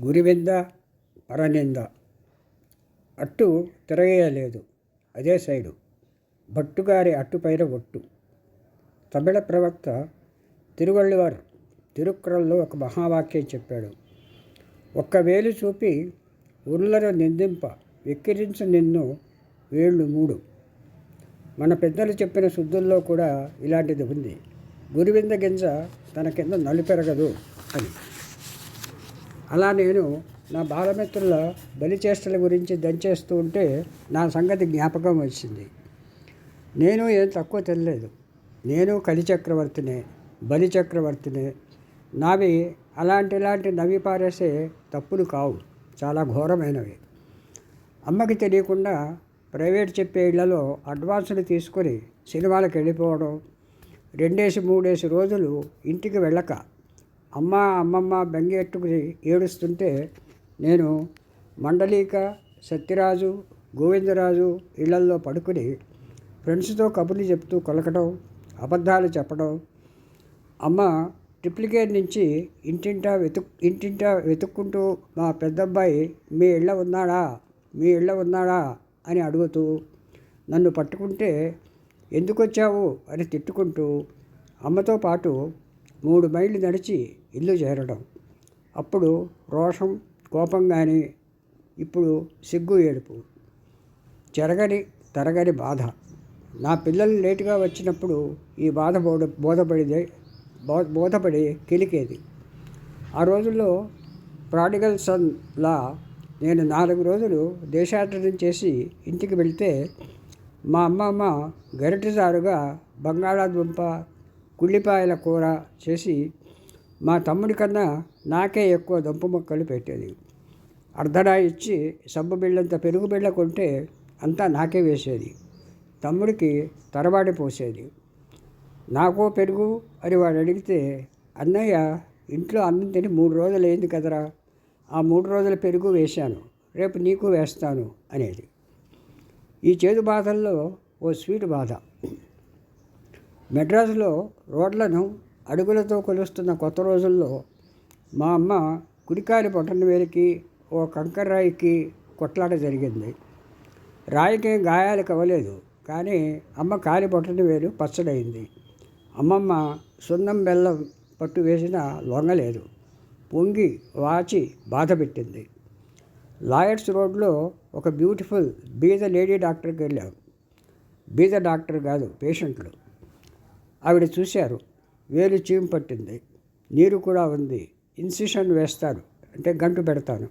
గురివింద పరనింద. అట్టు తిరగేయలేదు. అదే సైడు. భట్టుగారి అట్టుపైన ఒట్టు. తమిళ ప్రవక్త తిరువళ్ళువార్ తిరుక్కురల్లో ఒక మహావాక్యం చెప్పాడు. ఒక్క వేలు చూపి ఉర్లను నిందింప వెక్కిరించ నిన్ను వేళ్ళు మూడు. మన పెద్దలు చెప్పిన శుద్ధుల్లో కూడా ఇలాంటిది ఉంది. గురివింద గింజ తన కింద నలుపెరగదు అని. అలా నేను నా బాలమిత్రుల బలిచేష్టల గురించి దంచేస్తూ ఉంటే నా సంగతి జ్ఞాపకం వచ్చింది. నేను ఏం తక్కువ తెలియలేదు. నేను కలిచక్రవర్తినే బలిచక్రవర్తినే బలి చక్రవర్తినే. నావి అలాంటి ఇలాంటి నవ్వి పారేసే తప్పులు కావు. చాలా ఘోరమైనవి. అమ్మకి తెలియకుండా ప్రైవేట్ చెప్పే ఇళ్ళలో అడ్వాన్సులు తీసుకొని సినిమాలకు వెళ్ళిపోవడం రెండేసి మూడేసి రోజులు ఇంటికి వెళ్ళక అమ్మ అమ్మమ్మ బెంగెట్టుకుని ఏడుస్తుంటే నేను మండలిక సత్యరాజు గోవిందరాజు ఇళ్ళల్లో పడుకుని ఫ్రెండ్స్తో కబుర్లు చెప్తూ కొలకడం అబద్ధాలు చెప్పడం. అమ్మ ట్రిప్లికేట్ నుంచి ఇంటింటా వెతుక్ ఇంటింటా వెతుక్కుంటూ మా పెద్దబ్బాయి మీ ఇళ్ళ ఉన్నాడా? మీ ఇళ్ళ ఉన్నాడా? అని అడుగుతూ నన్ను పట్టుకుంటే ఎందుకు వచ్చావు అని తిట్టుకుంటూ అమ్మతో పాటు మూడు మైళ్ళు నడిచి ఇల్లు చేరడం. అప్పుడు రోషం కోపం కానీ ఇప్పుడు సిగ్గు ఏడుపు. చెరగని తరగని బాధ. నా పిల్లలు లేటుగా వచ్చినప్పుడు ఈ బాధ బోధ బోధపడిదే బో బోధపడి కిలికేది. ఆ రోజుల్లో ప్రాడిగల్ సన్లా నేను నాలుగు రోజులు దేశాటనం చేసి ఇంటికి వెళ్తే మా అమ్మమ్మ గరిటెదారుగా బంగాళాదుంప కుళ్ళిపాయల కూర చేసి మా తమ్ముడి కన్నా నాకే ఎక్కువ దుంప మొక్కలు పెట్టేది. అర్ధడా ఇచ్చి సబ్బు బిళ్ళంత పెరుగు బిళ్ళ కొంటే అంతా నాకే వేసేది. తమ్ముడికి తరవాడి పోసేది. నాకో పెరుగు అని వాడు అడిగితే అన్నయ్య ఇంట్లో అన్నం తిని మూడు రోజులు అయింది కదరా. ఆ మూడు రోజుల పెరుగు వేశాను. రేపు నీకు వేస్తాను అనేది. ఈ చేదు బాధల్లో ఓ స్వీట్ బాధ. మెడ్రాసులో రోడ్లను అడుగులతో కొలుస్తున్న కొత్త రోజుల్లో మా అమ్మ కుడికాలి పొట్టన వేలికి ఓ కంకర రాయికి కొట్లాట జరిగింది. రాయికి గాయాలు కవ్వలేదు కానీ అమ్మ కాలి పొట్టన వేలు పచ్చడైంది. అమ్మమ్మ సున్నం బెల్లం పట్టు వేసిన లొంగలేదు. పొంగి వాచి బాధ పెట్టింది. లాయర్స్ రోడ్లో ఒక బ్యూటిఫుల్ బీద లేడీ డాక్టర్కి వెళ్ళాం. బీద డాక్టర్ కాదు పేషెంట్లు. ఆవిడ చూశారు. వేలు చీము పట్టింది నీరు కూడా ఉంది. ఇన్సిషన్ వేస్తాను అంటే గంటు పెడతాను.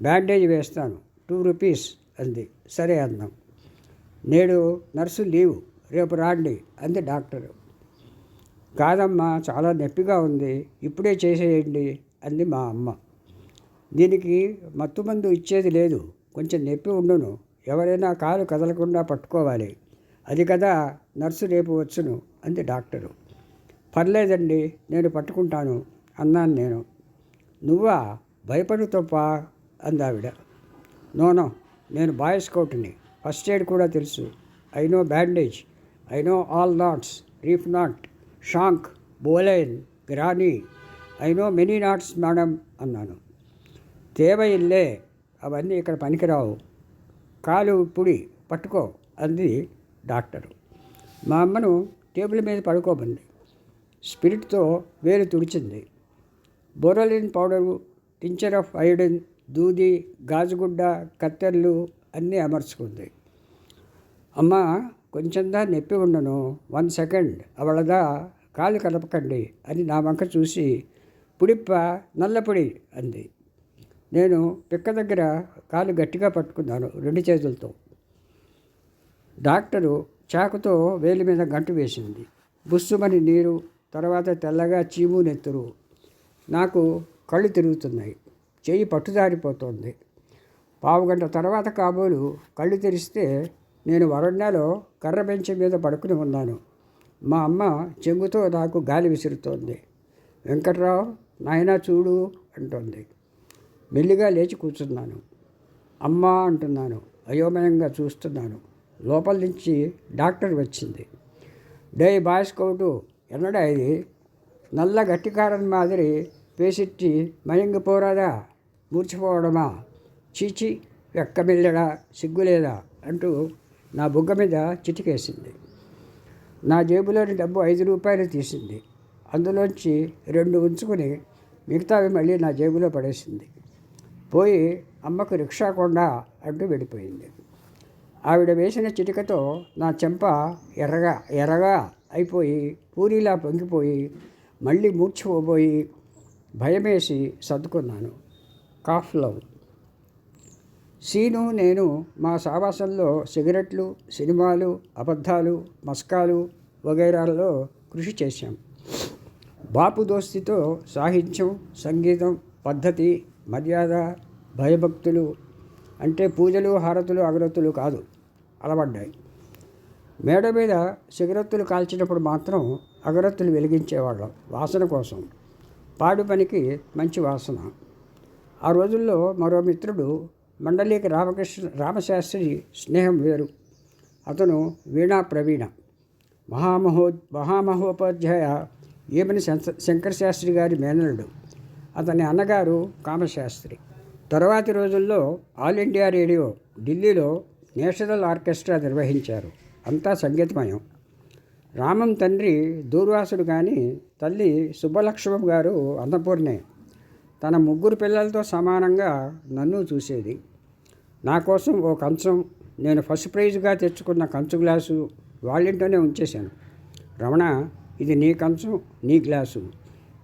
బ్యాండేజ్ వేస్తాను టూ రూపీస్ అంది. సరే అన్నాం. నేడు నర్సు లీవ్ రేపు రాండి అంది డాక్టరు. కాదమ్మా చాలా నొప్పిగా ఉంది ఇప్పుడే చేసేయండి అంది మా అమ్మ. దీనికి మత్తుమందు ఇచ్చేది లేదు కొంచెం నొప్పి ఉండును ఎవరైనా కాలు కదలకుండా పట్టుకోవాలి. అది కదా నర్సు రేపు వచ్చును అంది డాక్టరు. పర్లేదండి నేను పట్టుకుంటాను అన్నాను నేను. నువ్వా? భయపడు తప్ప అందావిడ. నోనో నేను బాయ్ స్కౌట్ని ఫస్ట్ ఎయిడ్ కూడా తెలుసు. I know bandage. I know all knots. Reef knot. Shank. Bowline. Granny. I know many knots madam అన్నాను. తేవ ఇల్లే అవన్నీ ఇక్కడ పనికిరావు. కాలు పుడి పట్టుకో అంది డాక్టరు. మా అమ్మను టేబుల్ మీద పడుకోబండి స్పిరిట్తో వేలు తుడిచింది. Boroline powder tincture of iodine దూది గాజుగుడ్డ కత్తెర్లు అన్నీ అమర్చుకుంది. అమ్మ కొంచెందా నొప్పి ఉండను వన్ సెకండ్ అవళదా కాలు కలపకండి అని నా వంక చూసి పుడిప్ప నల్లపొడి అంది. నేను పిక్క దగ్గర కాలు గట్టిగా పట్టుకున్నాను రెండు చేతులతో. డాక్టరు చాకుతో వేలి మీద గంటు వేసింది. బుస్సుమని నీరు తర్వాత తెల్లగా చీము నెత్తురు. నాకు కళ్ళు తిరుగుతున్నాయి. చెయ్యి పట్టుదారిపోతోంది. పావుగంట తర్వాత కాబోలు కళ్ళు తెరిస్తే నేను వరండాలో కర్ర బెంచ్ మీద పడుకుని ఉన్నాను. మా అమ్మ చెంగుతో నాకు గాలి విసురుతోంది. వెంకట్రావు నాయనా చూడు అంటోంది. మెల్లిగా లేచి కూర్చున్నాను. అమ్మ అంటున్నాను. అయోమయంగా చూస్తున్నాను. లోపల నుంచి డాక్టర్ వచ్చింది. డే బాయ్స్ కౌటు ఎన్నడా ఇది? నల్ల గట్టికారన్ మాదిరి పేసిట్టి మయంగి పోరాదా? మూర్చిపోవడమా? చీచి వెక్కమిల్లడా? సిగ్గులేదా? అంటూ నా బుగ్గ మీద చిటికేసింది. నా జేబులోని డబ్బు ఐదు రూపాయలు తీసింది. అందులోంచి రెండు ఉంచుకుని మిగతావి మళ్ళీ నా జేబులో పడేసింది. పోయి అమ్మకు రిక్షా కొండ అంటూ వెళ్ళిపోయింది. ఆవిడ వేసిన చిటికతో నా చెంప ఎర్రగా ఎర్రగా అయిపోయి పూరిలా పొంగిపోయి మళ్ళీ మూర్చిపోబోయి భయమేసి సర్దుకున్నాను. Calf love. సీను నేను మా సావాసంలో సిగరెట్లు సినిమాలు అబద్ధాలు మస్కాలు వగైరాలలో కృషి చేశాం. బాపు దోస్తితో సాహిత్యం సంగీతం పద్ధతి మర్యాద భయభక్తులు అంటే పూజలు హారతులు అగరత్తులు కాదు అలవడ్డాయి. మేడ మీద సిగరెత్తులు కాల్చినప్పుడు మాత్రం అగరత్తులు వెలిగించేవాళ్ళం వాసన కోసం. పాడు పనికి మంచి వాసన. ఆ రోజుల్లో మరో మిత్రుడు మండలికి రామకృష్ణ రామశాస్త్రి స్నేహం వేరు. అతను వీణా ప్రవీణ. మహామహో మహామహోపాధ్యాయ ఏమని శంకర శాస్త్రి గారి మేనలుడు అతని అన్నగారు కామశాస్త్రి. తర్వాతి రోజుల్లో ఆల్ ఇండియా రేడియో ఢిల్లీలో నేషనల్ ఆర్కెస్ట్రా నిర్వహించారు. అంతా సంగీతమయం. రామం తండ్రి దూర్వాసుడు కానీ తల్లి సుబ్బలక్ష్మం గారు అన్నపూర్ణే. తన ముగ్గురు పిల్లలతో సమానంగా నన్ను చూసేది. నా కోసం ఓ కంచం నేను ఫస్ట్ ప్రైజ్గా తెచ్చుకున్న కంచు గ్లాసు వాళ్ళింట్లోనే ఉంచేశాను. రమణ ఇది నీ కంచం నీ గ్లాసు.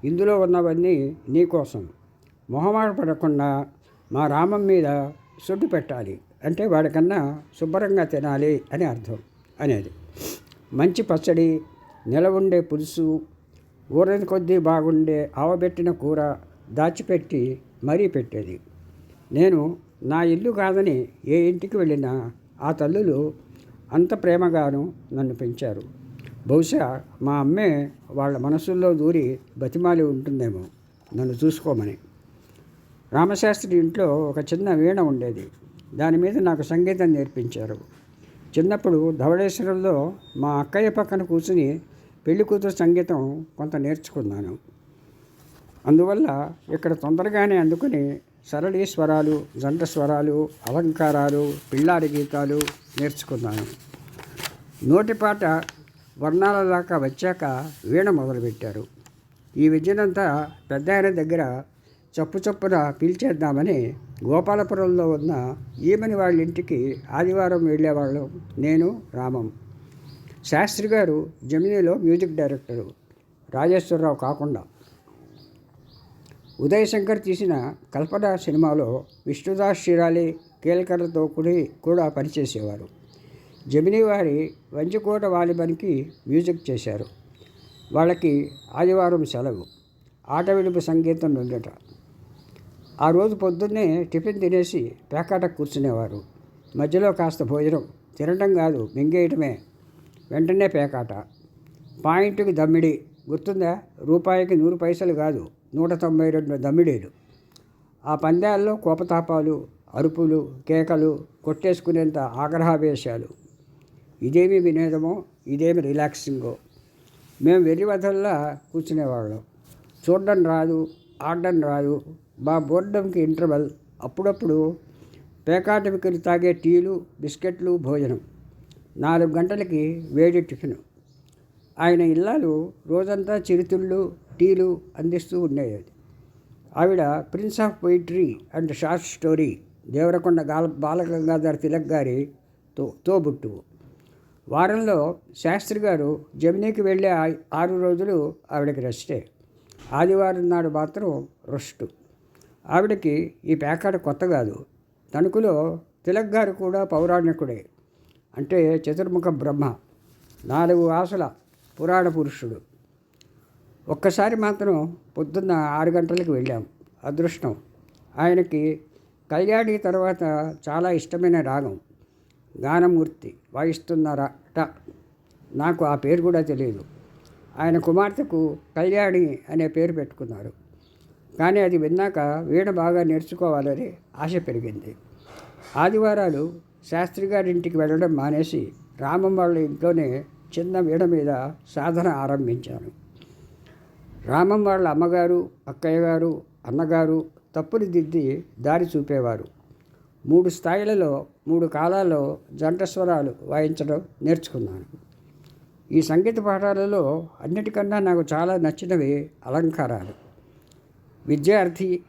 ఇందులో ఉన్నవన్నీ నీ కోసం. మొహమాట పడకుండా మా రామం మీద సొడ్డు పెట్టాలి. అంటే వాడికన్నా శుభ్రంగా తినాలి అని అర్థం. అనేది. మంచి పచ్చడి నిల ఉండే పులుసు ఊరని కొద్దీ బాగుండే ఆవబెట్టిన కూర దాచిపెట్టి మరీ పెట్టేది. నేను నా ఇల్లు కాదని ఏ ఇంటికి వెళ్ళినా ఆ తల్లులు అంత ప్రేమగాను నన్ను పెంచారు. బహుశా మా అమ్మే వాళ్ళ మనసుల్లో దూరి బతిమాలి ఉంటుందేమో నన్ను చూసుకోమని. రామశాస్త్రి ఇంట్లో ఒక చిన్న వీణ ఉండేది. దాని మీద నాకు సంగీతం నేర్పించారు. చిన్నప్పుడు ధవళేశ్వరంలో మా అక్కయ్య పక్కన కూర్చుని పెళ్ళి కూతురు సంగీతం కొంత నేర్చుకున్నాను. అందువల్ల ఇక్కడ తొందరగానే అందుకుని సరళీ స్వరాలు జంట స్వరాలు అలంకారాలు పిల్లాడి గీతాలు నేర్చుకున్నాను. నోటిపాట వర్ణాల దాకా వచ్చాక వీణ మొదలుపెట్టారు. ఈ విద్యనంతా పెద్ద ఆయన దగ్గర చప్పు చప్పున పిలిచేద్దామని గోపాలపురంలో ఉన్న ఈమెని వాళ్ళ ఇంటికి ఆదివారం వెళ్ళేవాళ్ళం నేను రామం. శాస్త్రి గారు జమినీలో మ్యూజిక్ డైరెక్టరు. రాజేశ్వరరావు కాకుండా. ఉదయ్ శంకర్ తీసిన కల్పన సినిమాలో విష్ణుదాస్ శిరాలి కేల్కర్లతో కూడి కూడా పనిచేసేవారు. జమినీ వారి వంజకోట వాలిబనికి మ్యూజిక్ చేశారు. వాళ్ళకి ఆదివారం సెలవు. ఆట విలుపు సంగీతం నుండట ఆ రోజు పొద్దున్నే టిఫిన్ తినేసి పేకాట కూర్చునేవారు. మధ్యలో కాస్త భోజనం తినటం కాదు మింగేయటమే. వెంటనే పేకాట. పాయింట్కి దమ్మిడి. గుర్తుందా? రూపాయికి నూరు పైసలు కాదు నూట తొంభై రెండు దమ్మిడీలు. ఆ పందాల్లో కోపతాపాలు అరుపులు కేకలు కొట్టేసుకునేంత ఆగ్రహావేశాలు. ఇదేమి వినేదమో ఇదేమి రిలాక్సింగో. మేము వెర్రివధల్లా కూర్చునేవాళ్ళం. చూడడం రాదు ఆడడం రాదు మా బోర్డంకి ఇంటర్వల్ అప్పుడప్పుడు పేకాటవికలు తాగే టీలు బిస్కెట్లు భోజనం. నాలుగు గంటలకి వేడి టిఫిన్. ఆయన ఇల్లాలు రోజంతా చిరుతుళ్ళు టీలు అందిస్తూ ఉండేది ఆవిడ prince of poetry and short story Devarakonda గాల బాలగంగాధర్ తిలక్ గారి తో తోబుట్టువు వారంలో శాస్త్రి గారు జమినీకి వెళ్ళే ఆరు రోజులు ఆవిడకి రెస్టే. ఆదివారం నాడు మాత్రం రెస్టు. ఆవిడకి ఈ పేకాట కొత్త కాదు. తణుకులో తిలక్ గారు కూడా పౌరాణికుడే. అంటే చతుర్ముఖ బ్రహ్మ. నాలుగు ఆశల పురాణ పురుషుడు. ఒక్కసారి మాత్రం పొద్దున్న ఆరు గంటలకు వెళ్ళాం. అదృష్టం. ఆయనకి కళ్యాణి తర్వాత చాలా ఇష్టమైన రాగం. గానమూర్తి వాయిస్తున్నారట నాకు ఆ పేరు కూడా తెలియదు. ఆయన కుమార్తెకు కళ్యాణి అనే పేరు పెట్టుకున్నారు. కానీ అది విన్నాక వీణ బాగా నేర్చుకోవాలని ఆశ పెరిగింది. ఆదివారాలు శాస్త్రి గారి ఇంటికి వెళ్ళడం మానేసి రామం వాళ్ళ ఇంట్లోనే చిన్న వీణ మీద సాధన ఆరంభించాను. రామం వాళ్ళ అమ్మగారు అక్కయ్య గారు అన్నగారు తప్పులు దిద్ది దారి చూపేవారు. మూడు స్థాయిలలో మూడు కాలాల్లో జంట స్వరాలు వాయించడం నేర్చుకున్నాను. ఈ సంగీత పాఠాలలో అన్నిటికన్నా నాకు చాలా నచ్చినవి అలంకారాలు. విద్యార్థి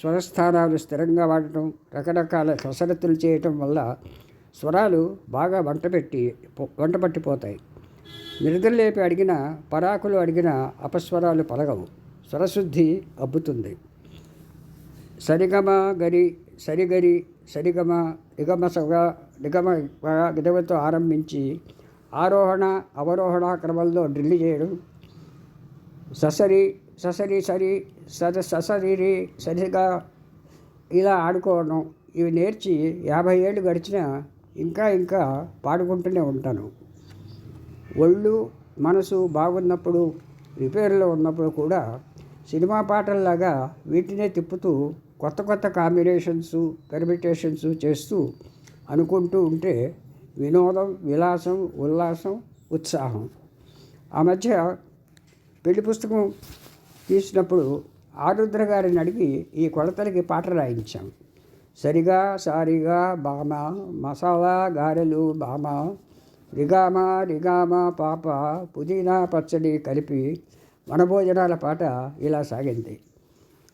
స్వరస్థానాలు స్థిరంగా వాడటం రకరకాల కసరత్తులు చేయటం వల్ల స్వరాలు బాగా వంట పెట్టి వంట పట్టిపోతాయి. నిద్రలేపి అడిగిన పరాకులు అడిగిన అపస్వరాలు పలగవు స్వరశుద్ధి అబ్బుతుంది. సరిగమ గరి సరిగరి సరిగమ నిగమ సగ నిగమ గిదవతో ఆరంభించి ఆరోహణ అవరోహణ క్రమంలో డ్రిల్ చేయడం. ససరి ససరి సరి సద సశరీరి సరిగా ఇలా ఆడుకోవడం. ఇవి నేర్చి యాభై ఏళ్ళు గడిచినా ఇంకా ఇంకా పాడుకుంటూనే ఉంటాను. ఒళ్ళు మనసు బాగున్నప్పుడు రిపేర్లో ఉన్నప్పుడు కూడా సినిమా పాటల్లాగా వీటినే తిప్పుతూ కొత్త కొత్త కాంబినేషన్స్ పెర్మిటేషన్స్ చేస్తూ అనుకుంటూ ఉంటే వినోదం విలాసం ఉల్లాసం ఉత్సాహం. ఆ మధ్య పెళ్ళి పుస్తకం తీసినప్పుడు ఆరుద్ర గారిని అడిగి ఈ కొలతలకి పాట రాయించాం. సరిగా సారిగా బామ మసాలా గారెలు బామ రిగామ రిగామ పాప పుదీనా పచ్చడి కలిపి వనభోజనాల పాట ఇలా సాగింది.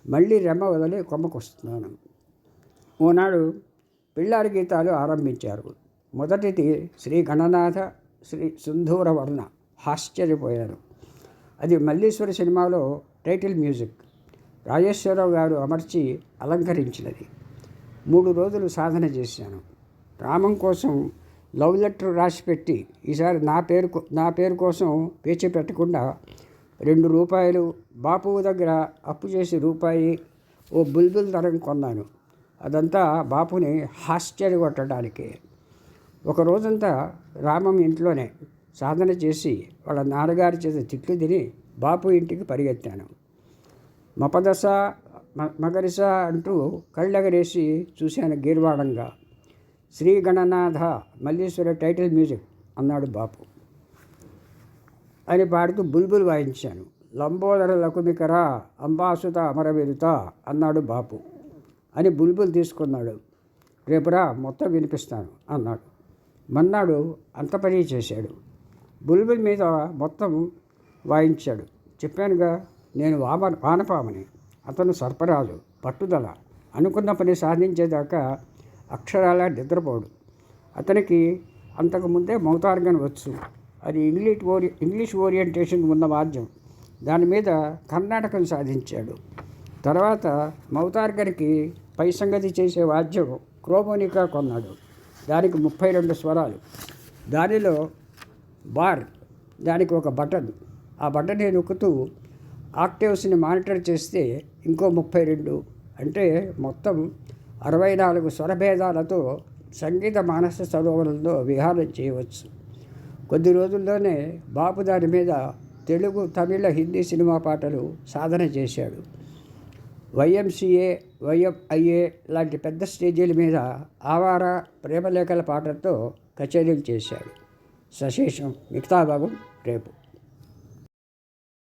మళ్ళీ రెమ్మ వదిలి కొమ్మకొస్తున్నాను. ఓనాడు పిల్లారి గీతాలు ఆరంభించారు. మొదటిది శ్రీ గణనాథ శ్రీ సింధూర వర్ణ ఆశ్చర్యపోయారు అది మల్లీశ్వరి సినిమాలో టైటిల్ మ్యూజిక్. రాజేశ్వరరావు గారు అమర్చి అలంకరించినది. మూడు రోజులు సాధన చేశాను. రామం కోసం లవ్ లెటర్ రాసి పెట్టి ఈసారి నా పేరు నా పేరు కోసం పేచి పెట్టకుండా రెండు రూపాయలు బాపు దగ్గర అప్పు చేసి రూపాయి ఓ బుల్బుల్ ధరం కొన్నాను. అదంతా బాపుని ఆశ్చర్యకొట్టడానికి ఒక రోజంతా రామం ఇంట్లోనే సాధన చేసి వాళ్ళ నాన్నగారి చేత తిట్లు తిని బాపు ఇంటికి పరిగెత్తాను. మపదశ మ- మగరిస అంటూ కళ్ళెగరేసి చూశాను గీర్వాణంగా. శ్రీ గణనాథ మల్లీశ్వర టైటిల్ మ్యూజిక్ అన్నాడు బాపు. అని పాడుతూ బుల్బుల్ వాయించాను. లంబోదర లకుమికర అంబాసుత అమరవీరుత అన్నాడు బాపు. అని బుల్బుల్ తీసుకున్నాడు. రేపురా మొత్తం వినిపిస్తాను అన్నాడు. మన్నాడు అంత పని చేశాడు. బుల్బుల్ మీద మొత్తం వాయించాడు. చెప్పానుగా నేను వామ వానపామని అతను సర్పరాజు పట్టుదల అనుకున్న పని సాధించేదాకా అక్షరాల నిద్రపోడు. అతనికి అంతకుముందే మౌతార్గన్ వచ్చు. అది ఇంగ్లీష్ ఓరి ఇంగ్లీష్ ఓరియంటేషన్ ఉన్న వాద్యం. దాని మీద కర్ణాటకం సాధించాడు. తర్వాత మౌతార్గన్కి పై సంగతి చేసే వాద్యం క్రోమోనికా కొన్నాడు. దానికి ముప్పై రెండు స్వరాలు. దానిలో బార్ దానికి ఒక బటన్. ఆ బటన్ నొక్కుతూ ఆక్టివ్స్ని మానిటర్ చేస్తే ఇంకో ముప్పై రెండు. అంటే మొత్తం అరవై నాలుగు స్వరభేదాలతో సంగీత మానస సరోవరంలో విహారం చేయవచ్చు. కొద్ది రోజుల్లోనే బాపు దాని మీద తెలుగు తమిళ హిందీ సినిమా పాటలు సాధన చేశాడు. వైఎంసీఏ వైఎంఐఏ లాంటి పెద్ద స్టేజీల మీద ఆవార ప్రేమలేఖల పాటలతో కచేరీలు చేశాడు. సశేషం మిగతా భాగం రేపు.